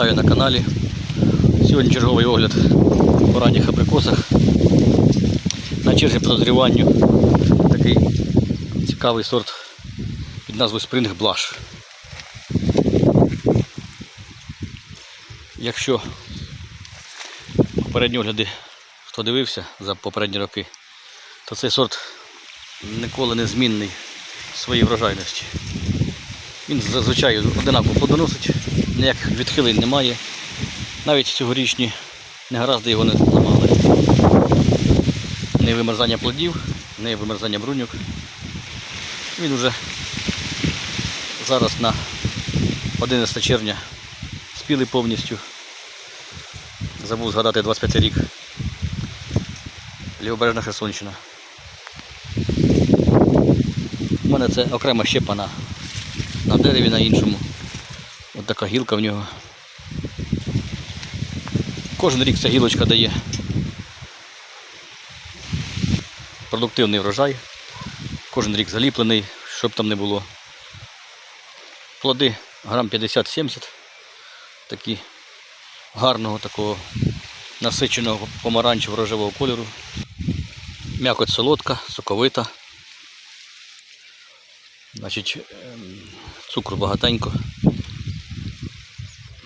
Вітаю на каналі. Сьогодні черговий огляд по ранніх абрикосах. На черзі по дозріванню такий цікавий сорт під назвою Spring Blush. Якщо попередні огляди, хто дивився за попередні роки, то цей сорт ніколи не змінний в своїй врожайності. Він зазвичай одинаково плодоносить, ніяких відхилень немає. Навіть цьогорічні негаразди його не зламали. Не вимерзання плодів, не вимерзання бруньок. Він уже зараз на 11 червня спілий повністю. Забув згадати 25 рік. Лівобережна Херсонщина. У мене це окрема щепа на, дереві на іншому. Ось така гілка в нього. Кожен рік ця гілочка дає продуктивний врожай. Кожен рік заліплений, щоб там не було. Плоди грам 50-70. Такі гарного такого насиченого помаранчево рожевого кольору. М'якоть солодка, соковита. Значить, ем, цукру багатенько.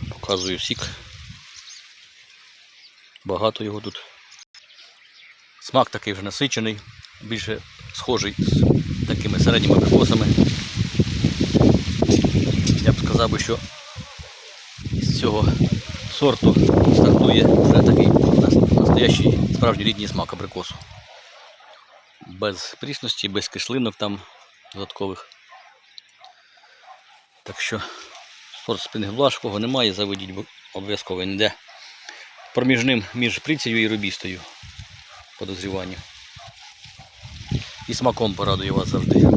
Показую сік. Багато його тут. Смак такий вже насичений, більше схожий з такими середніми абрикосами. Я б сказав що з цього сорту стартує вже такий настоящий справжній рідний смак абрикосу. Без прісності, без кислинок там додаткових. Так що сорт спінгблаш, кого немає, заведіть бо обов'язково він йде проміжним між прицею і робістою Подозріванню. І смаком порадує вас завжди.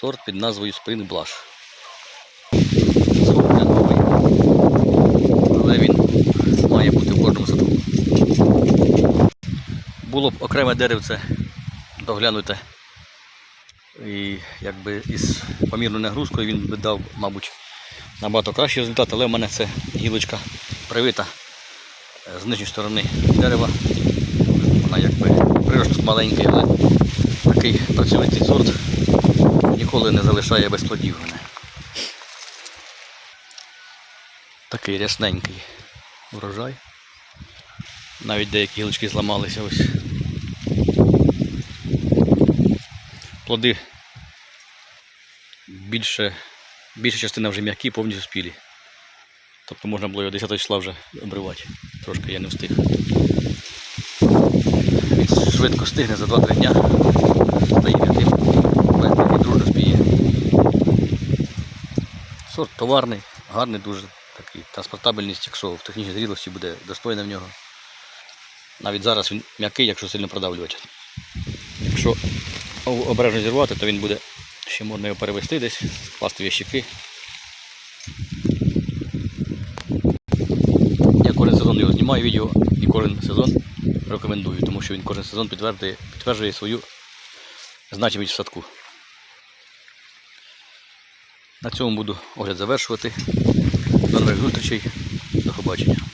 Сорт під назвою Spring Blush. Сорт не новий, але він має бути в кожному садку. Було б окреме деревце доглянуте і якби із помірною нагрузкою він би дав, мабуть, набагато кращий результат, але в мене це гілочка привита е, з нижньої сторони дерева. Вона якби прирост маленький, але такий працьовитий сорт ніколи не залишає без плодів мене. Такий рясненький урожай. Навіть деякі гілочки зламалися ось. Плоди більше, більша частина вже м'які, повністю спілі. Тобто можна було його 10 числа вже обривати. Трошки я не встиг. Він швидко стигне за 2-3 дня. Стає м'яким. ледь і дружно спіє. Сорт товарний, гарний дуже такий. Транспортабельність, якщо в технічній зрілості буде достойна в нього. Навіть зараз він м'який, якщо сильно продавлювати. Якщо обережно зірвати, то він буде ще можна його перевести десь, вкласти в ящики. Я кожен сезон його знімаю відео і кожен сезон рекомендую, тому що він кожен сезон підтверджує, підтверджує свою значимість в садку. На цьому буду огляд завершувати. До нових зустрічей. До побачення.